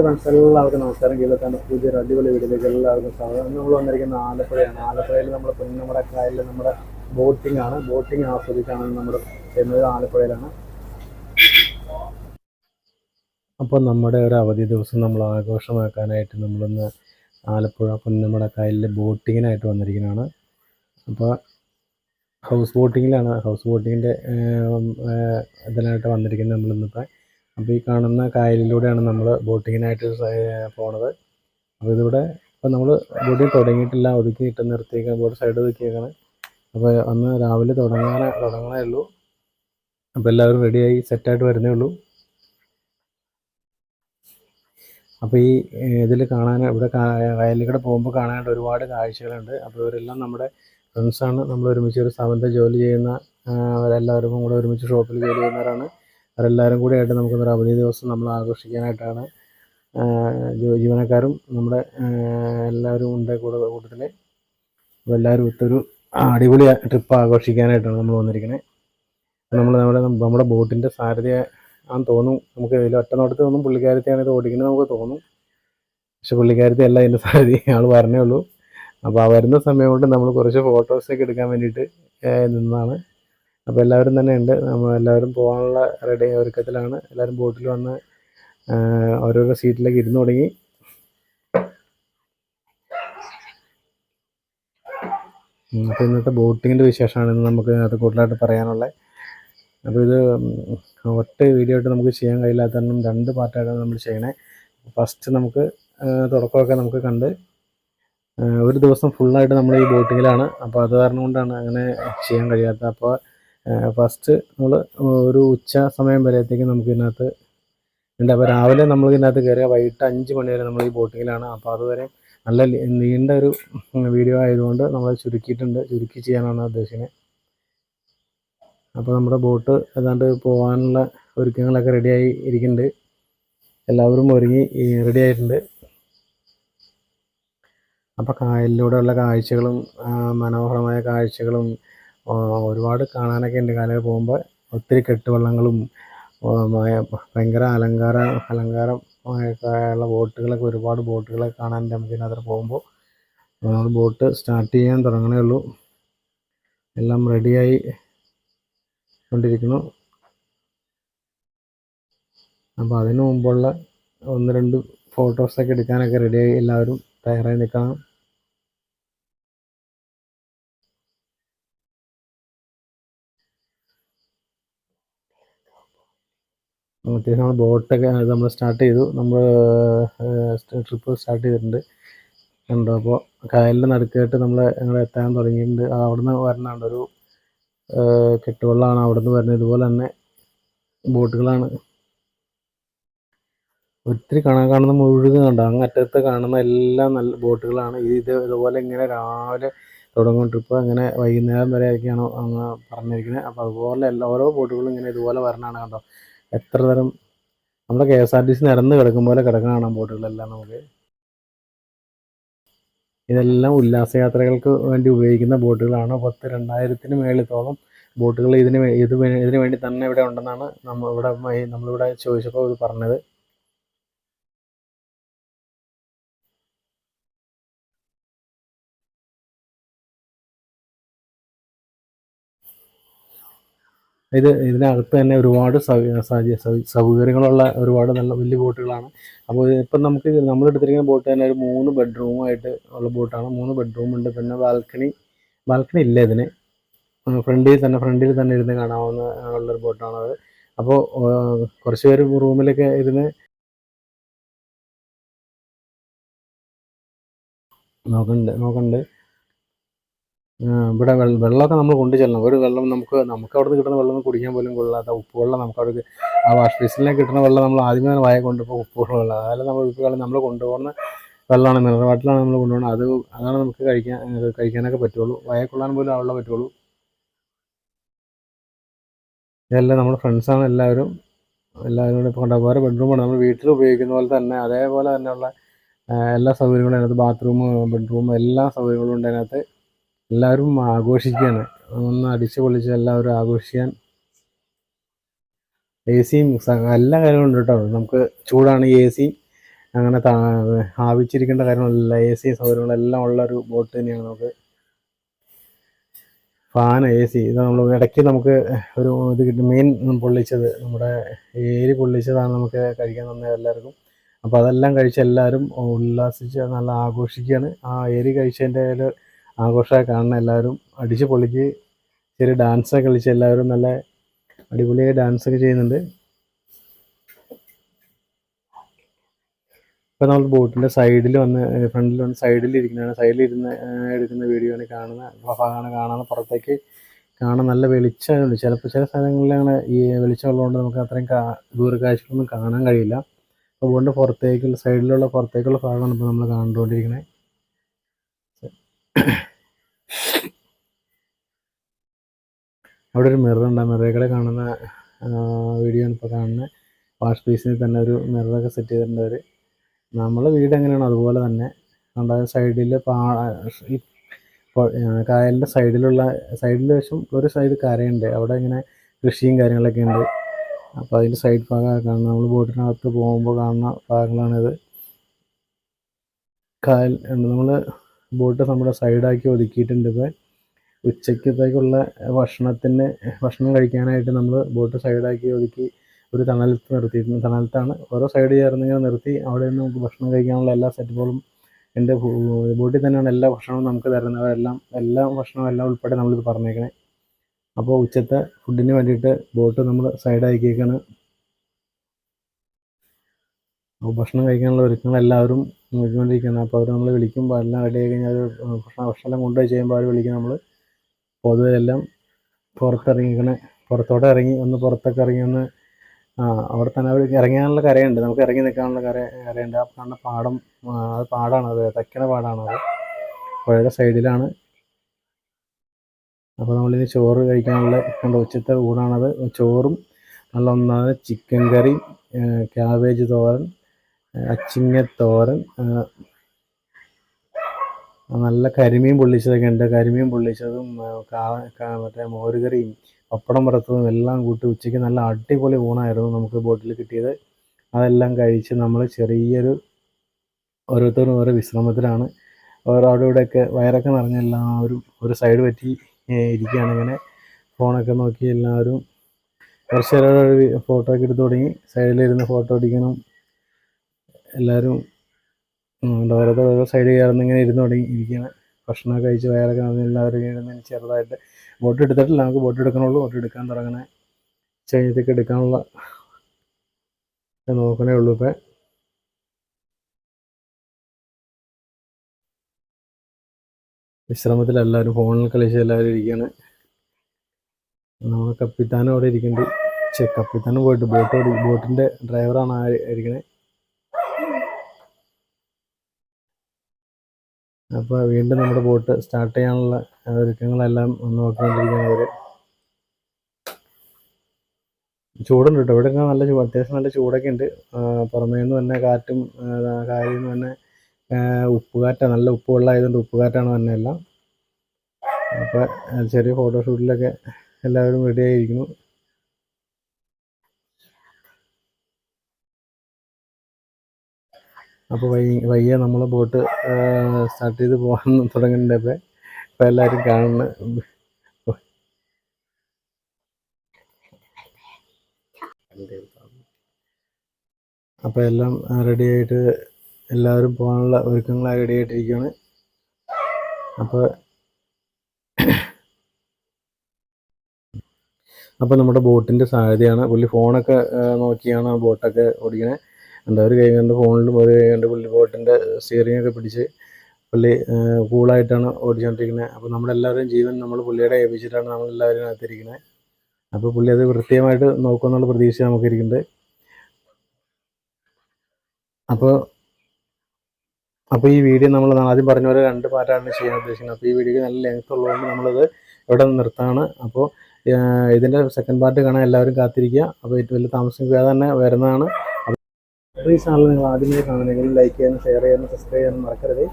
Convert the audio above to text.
Hi friends എല്ലാവർക്കും നമസ്കാരം. കേരളത്താണ് പുതിയൊരു അടിപൊളി വീഡിയോ എല്ലാവർക്കും സ്വാഗതം. നമ്മൾ വന്നിരിക്കുന്ന ആലപ്പുഴയാണ്. ആലപ്പുഴയിൽ നമ്മൾ നമ്മുടെ കായലിൽ നമ്മുടെ ബോട്ടിംഗ് ആണ്. ബോട്ടിംഗ് ആസ്വദിക്കാണ് നമ്മൾ ചെയ്യുന്നത് ആലപ്പുഴയിലാണ്. അപ്പോൾ നമ്മുടെ ഒരു അവധി ദിവസം നമ്മൾ ആഘോഷമാക്കാനായിട്ട് നമ്മളിന്ന് ആലപ്പുഴ പുന്നമട കായലിൽ ബോട്ടിങ്ങിനായിട്ട് വന്നിരിക്കുന്നതാണ്. അപ്പോൾ ഹൗസ് ബോട്ടിങ്ങിലാണ് ഹൗസ് ബോട്ടിങ്ങിന്റെ ഇതിനായിട്ട് വന്നിരിക്കുന്നത് നമ്മളിന്നിപ്പോൾ അപ്പോൾ ഈ കാണുന്ന കായലിലൂടെയാണ് നമ്മൾ ബോട്ടിങ്ങിനായിട്ട് പോണത്. അപ്പോൾ ഇതിവിടെ ഇപ്പോൾ നമ്മൾ ബോട്ടിൽ തുടങ്ങിയിട്ടില്ല. ഒതുക്കിയിട്ട് നിർത്തിയേക്കാൻ ബോട്ട് സൈഡ് ഒതുക്കിയേക്കാണ്. അപ്പോൾ അന്ന് രാവിലെ തുടങ്ങാൻ തുടങ്ങണേ ഉള്ളൂ. അപ്പോൾ എല്ലാവരും റെഡിയായി സെറ്റായിട്ട് വരുന്നേ ഉള്ളൂ. അപ്പോൾ ഈ ഇതിൽ കാണാൻ ഇവിടെ വയലിൽ കൂടെ പോകുമ്പോൾ കാണാനായിട്ട് ഒരുപാട് കാഴ്ചകളുണ്ട്. അപ്പോൾ ഇവരെല്ലാം നമ്മുടെ ഫ്രണ്ട്സാണ് നമ്മൾ ഒരുമിച്ച് ഒരു സ്ഥാപനത്തിൽ ജോലി ചെയ്യുന്ന അവരെല്ലാവരും കൂടെ ഒരുമിച്ച് ഷോപ്പിൽ ജോലി ചെയ്യുന്നവരാണ്. അവരെല്ലാവരും കൂടി ആയിട്ട് നമുക്കൊരു അവധി ദിവസം നമ്മൾ ആഘോഷിക്കാനായിട്ടാണ് ജീവനക്കാരും നമ്മുടെ എല്ലാവരും ഉണ്ട് കൂടെ കൂട്ടത്തിൽ അപ്പോൾ എല്ലാവരും ഒത്തൊരു അടിപൊളി ട്രിപ്പ് ആഘോഷിക്കാനായിട്ടാണ് നമ്മൾ വന്നിരിക്കുന്നത് നമ്മൾ നമ്മുടെ നമ്മുടെ ബോട്ടിന്റെ സാരഥിയ തോന്നും. നമുക്ക് ഇതിൽ ഒറ്റ നോട്ടത്തിൽ തോന്നും പുള്ളിക്കാരത്തെയാണ് ഇത് ഓടിക്കുന്നത് നമുക്ക് തോന്നും. പക്ഷെ പുള്ളിക്കാരത്തെ അല്ല ഇതിന്റെ സാരഥി. ആൾ പറഞ്ഞേ ഉള്ളൂ. അപ്പോൾ ആ വരുന്ന സമയം കൊണ്ട് നമ്മൾ കുറച്ച് ഫോട്ടോസൊക്കെ എടുക്കാൻ വേണ്ടിയിട്ട് നിന്നതാണ്. അപ്പോൾ എല്ലാവരും തന്നെ ഉണ്ട്. നമ്മൾ എല്ലാവരും പോകാനുള്ള റെഡി ഒരുക്കത്തിലാണ്. എല്ലാവരും ബോട്ടിൽ വന്ന് ഓരോരോ സീറ്റിലേക്ക് ഇരുന്ന് തുടങ്ങി. അപ്പോൾ ഇന്നത്തെ ബോട്ടിങ്ങിന്റെ വിശേഷമാണ് ഇന്ന് നമുക്ക് അത് കൂടുതലായിട്ട് പറയാനുള്ളത് അപ്പോൾ ഇത് ഒറ്റ വീഡിയോ ആയിട്ട് നമുക്ക് ചെയ്യാൻ കഴിയില്ലാത്ത കാരണം രണ്ട് പാർട്ടായിട്ടാണ് നമ്മൾ ചെയ്യണേ. ഫസ്റ്റ് നമുക്ക് തുടക്കമൊക്കെ നമുക്ക് കണ്ട് ഒരു ദിവസം ഫുള്ളായിട്ട് നമ്മൾ ഈ ബോട്ടിങ്ങിലാണ്. അപ്പോൾ അത് കാരണം കൊണ്ടാണ് അങ്ങനെ ചെയ്യാൻ കഴിയാത്തത്. അപ്പോൾ ഫസ്റ്റ് നമ്മൾ ഒരു ഉച്ച സമയം വരെയത്തേക്ക് നമുക്ക് ഇതിനകത്ത് അപ്പോൾ രാവിലെ നമ്മൾ ഇതിനകത്ത് കയറിയ വൈകിട്ട് അഞ്ച് മണി വരെ നമ്മൾ ഈ ബോട്ടിങ്ങിലാണ്. അപ്പോൾ അതുവരെ നല്ല നീണ്ട ഒരു വീഡിയോ ആയതുകൊണ്ട് നമ്മൾ ചുരുക്കിയിട്ടുണ്ട്. ചുരുക്കി ചെയ്യാനാണ് ഉദ്ദേശിക്കുന്നത് അപ്പോൾ നമ്മുടെ ബോട്ട് ഏതാണ്ട് പോകാനുള്ള ഒരുക്കങ്ങളൊക്കെ റെഡിയായി ഇരിക്കുന്നുണ്ട്. എല്ലാവരും ഒരുങ്ങി റെഡി ആയിട്ടുണ്ട്. അപ്പോൾ കായലിലൂടെയുള്ള കാഴ്ചകളും മനോഹരമായ കാഴ്ചകളും ഒരുപാട് കാണാനൊക്കെ ഉണ്ട്. കാലയിൽ പോകുമ്പോൾ ഒത്തിരി കെട്ടുവള്ളങ്ങളും ഭയങ്കര അലങ്കാര അലങ്കാരമായിട്ടുള്ള ബോട്ടുകളൊക്കെ ഒരുപാട് ബോട്ടുകളൊക്കെ കാണാൻ നമുക്ക് ഇതിനകത്ത് പോകുമ്പോൾ നമ്മൾ ബോട്ട് സ്റ്റാർട്ട് ചെയ്യാൻ തുടങ്ങണേ ഉള്ളൂ. എല്ലാം റെഡിയായി കൊണ്ടിരിക്കുന്നു. അപ്പോൾ അതിനു മുമ്പുള്ള ഒന്ന് രണ്ട് ഫോട്ടോസൊക്കെ എടുക്കാനൊക്കെ റെഡിയായി. എല്ലാവരും തയ്യാറായി നിൽക്കണം. അത്യാവശ്യം നമ്മൾ ബോട്ടൊക്കെ നമ്മൾ സ്റ്റാർട്ട് ചെയ്തു. നമ്മൾ ട്രിപ്പ് സ്റ്റാർട്ട് ചെയ്തിട്ടുണ്ട്. കണ്ടോ? അപ്പോൾ കായലിന്റെ നടുക്കായിട്ട് നമ്മൾ ഞങ്ങൾ എത്താൻ തുടങ്ങിയിട്ടുണ്ട്. അവിടെ നിന്ന് വരണുണ്ട് ഒരു കെട്ടുവെള്ളമാണ് അവിടെ നിന്ന് വരുന്നത്. ഇതുപോലെ തന്നെ ബോട്ടുകളാണ്. ഒത്തിരി കാണാൻ കാണുന്ന മുഴുവൻ കണ്ടോ? അങ്ങ് അറ്റത്ത് കാണുന്ന എല്ലാം നല്ല ബോട്ടുകളാണ്. ഇത് ഇതുപോലെ ഇങ്ങനെ രാവിലെ തുടങ്ങും. ട്രിപ്പ് അങ്ങനെ വൈകുന്നേരം വരെ അങ്ങ് പറഞ്ഞിരിക്കുന്നത്. അപ്പോൾ അതുപോലെ എല്ലാ ഓരോ ബോട്ടുകളും ഇങ്ങനെ ഇതുപോലെ വരണമാണ് കണ്ടോ? എത്ര തരം നമ്മുടെ K S R T C നിരന്ന് കിടക്കും പോലെ കിടക്കാൻ ബോട്ടുകളെല്ലാം നമുക്ക് ഇതെല്ലാം ഉല്ലാസയാത്രകൾക്ക് വേണ്ടി ഉപയോഗിക്കുന്ന ബോട്ടുകളാണ്. പത്ത് രണ്ടായിരത്തിന് മേളിത്തോളം ബോട്ടുകൾ ഇതിന് ഇത് ഇതിന് വേണ്ടി തന്നെ ഇവിടെ ഉണ്ടെന്നാണ് നമ്മൾ ഇവിടെ നമ്മളിവിടെ ചോദിച്ചപ്പോൾ ഇത് പറഞ്ഞത്. ഇത് ഇതിനകത്ത് തന്നെ ഒരുപാട് സൗകര്യങ്ങളുള്ള ഒരുപാട് നല്ല വലിയ ബോട്ടുകളാണ്. അപ്പോൾ ഇപ്പം നമുക്ക് നമ്മൾ എടുത്തിരിക്കുന്ന ബോട്ട് തന്നെ ഒരു മൂന്ന് ബെഡ്റൂമായിട്ട് ഉള്ള ബോട്ടാണ്. മൂന്ന് ബെഡ്റൂം ഉണ്ട് പിന്നെ ബാൽക്കണി ബാൽക്കണി ഇല്ല ഇതിന്. ഫ്രണ്ടിൽ തന്നെ ഫ്രണ്ടിൽ തന്നെ ഇരുന്ന് കാണാവുന്ന ഉള്ളൊരു ബോട്ടാണത് അപ്പോൾ കുറച്ച് പേര് റൂമിലൊക്കെ ഇരുന്ന് നോക്കണ്ട് നോക്കണ്ട്. ഇവിടെ വെള്ളമൊക്കെ നമ്മൾ കൊണ്ടു ചെല്ലണം. ഒരു വെള്ളം നമുക്ക് നമുക്ക് അവിടെ നിന്ന് കിട്ടുന്ന വെള്ളം കുടിക്കാൻ പോലും കൊള്ളാത്ത ഉപ്പുവെള്ളം നമുക്ക് അവിടെ ആ വാഷ് ബേസിലേക്ക് കിട്ടുന്ന വെള്ളം നമ്മൾ ആദ്യമേ വായ കൊണ്ടുപോകും ഉപ്പുവെള്ളം വെള്ളം അതായത് നമ്മൾ ഉപ്പ് വെള്ളം നമ്മൾ കൊണ്ടുപോകുന്ന വെള്ളമാണ് മിനറൽ വാട്ടറാണ് നമ്മൾ കൊണ്ടുപോകുന്നത്. അത് അതാണ് നമുക്ക് കഴിക്കാൻ കഴിക്കാനൊക്കെ പറ്റുള്ളൂ. വായ കൊള്ളാൻ പോലും വെള്ളം പറ്റുള്ളൂ. ഇതെല്ലാം നമ്മുടെ ഫ്രണ്ട്സാണ് എല്ലാവരും. എല്ലാവരും കൂടെ ഇപ്പോൾ കൊണ്ടുപോകാറ് ബെഡ്റൂമാണ് നമ്മൾ വീട്ടിൽ ഉപയോഗിക്കുന്ന പോലെ തന്നെ അതേപോലെ തന്നെയുള്ള എല്ലാ സൗകര്യങ്ങളും അതിനകത്ത് ബാത്റൂം ബെഡ്റൂം എല്ലാ സൗകര്യങ്ങളും ഉണ്ട് അതിനകത്ത്. എല്ലാവരും ആഘോഷിക്കുകയാണ്. ഒന്ന് അടിച്ച് പൊളിച്ച് എല്ലാവരും ആഘോഷിക്കാൻ എ സിയും എല്ലാ കാര്യങ്ങളും ഉണ്ട് കേട്ടോ. നമുക്ക് ചൂടാണ് എ സി അങ്ങനെ ആവിച്ചിരിക്കേണ്ട കാര്യങ്ങളല്ല എ സി സൗകര്യങ്ങളെല്ലാം ഉള്ള ഒരു ബോട്ട് തന്നെയാണ് നമുക്ക്. ഫാൻ എ സി ഇത് നമ്മൾ ഇടയ്ക്ക് നമുക്ക് ഒരു ഇത് കിട്ടും മീൻ പൊള്ളിച്ചത് നമ്മുടെ ഏരി പൊള്ളിച്ചതാണ് നമുക്ക് കഴിക്കാൻ തന്നെ എല്ലാവർക്കും. അപ്പോൾ അതെല്ലാം കഴിച്ച് എല്ലാവരും ഉല്ലാസിച്ച് നല്ല ആഘോഷിക്കുകയാണ്. ആ ഏരി കഴിച്ചതിന്റെ ആഘോഷമായി കാണുന്ന എല്ലാവരും അടിച്ച് പൊളിക്ക് ചെറിയ ഡാൻസൊക്കെ കളിച്ച് എല്ലാവരും നല്ല അടിപൊളിയായി ഡാൻസ് ഒക്കെ ചെയ്യുന്നുണ്ട്. ഇപ്പോൾ നമ്മൾ ബോട്ടിന്റെ സൈഡിൽ വന്ന് ഫ്രണ്ടിൽ വന്ന് സൈഡിൽ ഇരിക്കുന്നതാണ് സൈഡിൽ ഇരുന്ന് എടുക്കുന്ന വീഡിയോ ആണ് കാണുന്നത് ഭാഗമാണ് കാണാൻ പുറത്തേക്ക് കാണാൻ നല്ല വെളിച്ചമുണ്ട്. ചിലപ്പോൾ ചില സ്ഥലങ്ങളിലാണ് ഈ വെളിച്ചമുള്ളതുകൊണ്ട് നമുക്ക് അത്രയും കാ ദൂരക്കാഴ്ചകളൊന്നും കാണാൻ കഴിയില്ല. അതുകൊണ്ട് പുറത്തേക്കുള്ള സൈഡിലുള്ള പുറത്തേക്കുള്ള ഭാഗമാണ് ഇപ്പോൾ നമ്മൾ കണ്ടുകൊണ്ടിരിക്കുന്നത് അവിടെ ഒരു മിറർ ഉണ്ട്. ആ മിററിൽ കാണുന്ന വീഡിയോ ആണ് ഇപ്പോൾ കാണുന്നത് വാഷ് ബേസിനിൽ തന്നെ ഒരു മിററൊക്കെ സെറ്റ് ചെയ്തിട്ടുണ്ട് അവർ നമ്മളെ വീട് എങ്ങനെയാണ് അതുപോലെ തന്നെ. നമ്മുടെ സൈഡിൽ പാ ഈ കായലിന്റെ സൈഡിലുള്ള സൈഡിൽ വശം ഒരു സൈഡ് കരയുണ്ട്. അവിടെ ഇങ്ങനെ കൃഷിയും കാര്യങ്ങളൊക്കെ ഉണ്ട്. അപ്പോൾ അതിന്റെ സൈഡ് ഭാഗമാണ് കാണുന്നത് നമ്മൾ ബോട്ടിനകത്ത് പോകുമ്പോൾ കാണുന്ന ഭാഗങ്ങളാണിത് കായൽ നമ്മൾ ബോട്ട് നമ്മുടെ സൈഡാക്കി ഒതുക്കിയിട്ടുണ്ട് ഇപ്പോൾ ഉച്ചക്കത്തേക്കുള്ള ഭക്ഷണത്തിന് ഭക്ഷണം കഴിക്കാനായിട്ട് നമ്മൾ ബോട്ട് സൈഡാക്കി ഒതുക്കി ഒരു തണലത്ത് നിർത്തിയിട്ടുണ്ട്. തണലത്താണ് ഓരോ സൈഡ് ചേർന്നിങ്ങനെ നിർത്തി അവിടെ നിന്ന് നമുക്ക് ഭക്ഷണം കഴിക്കാനുള്ള എല്ലാ സെറ്റപ്പുകളും എന്റെ ബോട്ടിൽ തന്നെയാണ് എല്ലാ ഭക്ഷണവും നമുക്ക് തരുന്നത്. എല്ലാം എല്ലാ ഭക്ഷണവും എല്ലാം ഉൾപ്പെടെ നമ്മളിത് പറഞ്ഞേക്കണേ. അപ്പോൾ ഉച്ചത്തെ ഫുഡിന് വേണ്ടിയിട്ട് ബോട്ട് നമ്മൾ സൈഡാക്കിയേക്കാണ്. അപ്പോൾ ഭക്ഷണം കഴിക്കാനുള്ള ഒരുക്കങ്ങൾ എല്ലാവരും നോക്കിക്കൊണ്ടിരിക്കുകയാണ്. അപ്പോൾ അവർ നമ്മൾ വിളിക്കുമ്പോൾ എല്ലാം റെഡി ആയി കഴിഞ്ഞാൽ ഭക്ഷണം ഭക്ഷണം കൊണ്ടുപോയി ചെയ്യുമ്പോൾ അവർ വിളിക്കും നമ്മൾ പൊതുവെ എല്ലാം പുറത്തിറങ്ങിക്കണേ പുറത്തോട്ട് ഇറങ്ങി ഒന്ന് പുറത്തൊക്കെ ഇറങ്ങി ഒന്ന് അവിടെ തന്നെ അവിടെ ഇറങ്ങാനുള്ള കരയുണ്ട്. നമുക്ക് ഇറങ്ങി നിൽക്കാനുള്ള കര കരയുണ്ട്. ആ കാണുന്ന പാടം അത് പാടാണത് തയ്ക്കണ പാടാണത് പുഴയുടെ സൈഡിലാണ്. അപ്പോൾ നമ്മളിനി ചോറ് കഴിക്കാനുള്ള കണ്ട ഉച്ചത്തെ ഊണാണത്. ചോറും നല്ല ഒന്നാമത് ചിക്കൻ കറി ക്യാബേജ് തോരൻ അച്ചിങ്ങ തോരൻ ആ, നല്ല കരിമീൻ പൊള്ളിച്ചതൊക്കെ ഉണ്ട്. കരിമീൻ പൊള്ളിച്ചതും മറ്റേ മോരുകറിയും പപ്പടം വറുത്തതും എല്ലാം കൂട്ടി ഉച്ചയ്ക്ക് നല്ല അടിപൊളി ഊണായിരുന്നു നമുക്ക് ബോട്ടിൽ കിട്ടിയത്. അതെല്ലാം കഴിച്ച് നമ്മൾ ചെറിയൊരു ഓരോരുത്തരും ഓരോ വിശ്രമത്തിലാണ്. ഓരോ അവിടെ ഇവിടെയൊക്കെ വയറൊക്കെ നിറഞ്ഞ എല്ലാവരും ഒരു സൈഡ് പറ്റി ഇരിക്കുകയാണ് ഇങ്ങനെ. ഫോണൊക്കെ നോക്കി എല്ലാവരും കുറച്ച് നേരം ഫോട്ടോ ഒക്കെ എടുത്ത് തുടങ്ങി. സൈഡിലിരുന്ന് ഫോട്ടോ അടിക്കണം എല്ലാവരും ഉം, ഓരോരുത്തർ ഓരോ സൈഡിൽ കയറുന്ന ഇങ്ങനെ ഇരുന്ന് തുടങ്ങി ഇരിക്കുകയാണ് ഭക്ഷണമൊക്കെ കഴിച്ച് വയറൊക്കെ എല്ലാവരും ഇരുന്ന് ചെറുതായിട്ട് ബോട്ട് എടുത്തിട്ടില്ല നമുക്ക് ബോട്ട് എടുക്കണുള്ളൂ. ബോട്ട് എടുക്കാൻ തുടങ്ങണേ കഴിഞ്ഞത്തേക്ക് എടുക്കാനുള്ള നോക്കണേ ഉള്ളൂ ഇപ്പം. വിശ്രമത്തിൽ എല്ലാവരും ഫോണിൽ കളിച്ച് എല്ലാവരും ഇരിക്കുകയാണ്. നമ്മൾ കപ്പിത്താനും അവിടെ ഇരിക്കുന്നുണ്ട്. ചെ കപ്പിത്താനും പോയിട്ട് ബോട്ട് ഓടി ബോട്ടിന്റെ ഡ്രൈവറാണ് ഇരിക്കണേ. അപ്പോൾ വീണ്ടും നമ്മുടെ ബോട്ട് സ്റ്റാർട്ട് ചെയ്യാനുള്ള ഒരുക്കങ്ങളെല്ലാം നോക്കിക്കൊണ്ടിരിക്കുകയാണ് അവർ ചൂടുണ്ട് കേട്ടോ ഇവിടെ നല്ല ചൂട് അത്യാവശ്യം നല്ല ചൂടൊക്കെ ഉണ്ട്. പുറമേ നിന്ന് തന്നെ കാറ്റും കാര്യം നിന്ന് തന്നെ ഉപ്പുകാറ്റാണ് നല്ല ഉപ്പ് വെള്ളമായതുകൊണ്ട് ഉപ്പുകാറ്റാണ് തന്നെ എല്ലാം. അപ്പോൾ ചെറിയ ഫോട്ടോഷൂട്ടിലൊക്കെ എല്ലാവരും റെഡി ആയിരിക്കുന്നു. അപ്പോൾ വൈ വയ്യ നമ്മൾ ബോട്ട് സ്റ്റാർട്ട് ചെയ്ത് പോകാൻ തുടങ്ങുന്നുണ്ട് ഇപ്പോൾ എല്ലാവരും കാണുന്ന അപ്പോൾ എല്ലാം റെഡിയായിട്ട് എല്ലാവരും പോകാനുള്ള ഒരുക്കങ്ങളായി റെഡി ആയിട്ടിരിക്കുകയാണ് അപ്പോൾ അപ്പോൾ നമ്മുടെ ബോട്ടിന്റെ സാധ്യതയാണ്. പുള്ളി ഫോണൊക്കെ നോക്കിയാണ് ബോട്ടൊക്കെ ഓടിക്കണേ. എന്താ ഒരു കൈ കൊണ്ട് ഫോണിലും ഒരു കൈ കൊണ്ട് പുള്ളി ബോട്ടിന്റെ സ്റ്റിയറിംഗ് ഒക്കെ പിടിച്ച് പുള്ളി കൂളായിട്ടാണ് ഓടിച്ചുകൊണ്ടിരിക്കുന്നത് അപ്പോൾ നമ്മളെല്ലാവരും ജീവൻ നമ്മൾ പുള്ളിയുടെ ഏൽപ്പിച്ചിട്ടാണ് നമ്മളെല്ലാവരും അകത്തിരിക്കുന്നത് അപ്പോൾ പുള്ളി അത് കൃത്യമായിട്ട് നോക്കുമെന്നുള്ള പ്രതീക്ഷ നമുക്കിരിക്കുന്നുണ്ട്. അപ്പോൾ അപ്പോൾ ഈ വീഡിയോ നമ്മൾ ആദ്യം പറഞ്ഞ പോലെ രണ്ട് പാറ്റാണ് ചെയ്യാൻ ഉദ്ദേശിക്കുന്നത്. അപ്പോൾ ഈ വീഡിയോക്ക് നല്ല ലെങ്ത് ഉള്ളതുകൊണ്ട് നമ്മളത് ഇവിടെ നിർത്താണ്. അപ്പോൾ ഇതിന്റെ സെക്കൻഡ് പാർട്ട് കാണാൻ എല്ലാവരും കാത്തിരിക്കുക. അപ്പോൾ ഏറ്റവും വലിയ താമസിക്കാതെ തന്നെ വരുന്നതാണ്. അപ്പോൾ ഈ ചാനൽ നിങ്ങൾ ആദ്യമേ കാണുന്നെങ്കിൽ ലൈക്ക് ചെയ്യാനും ഷെയർ ചെയ്യാനും സബ്സ്ക്രൈബ് ചെയ്യാനും മറക്കരുത്.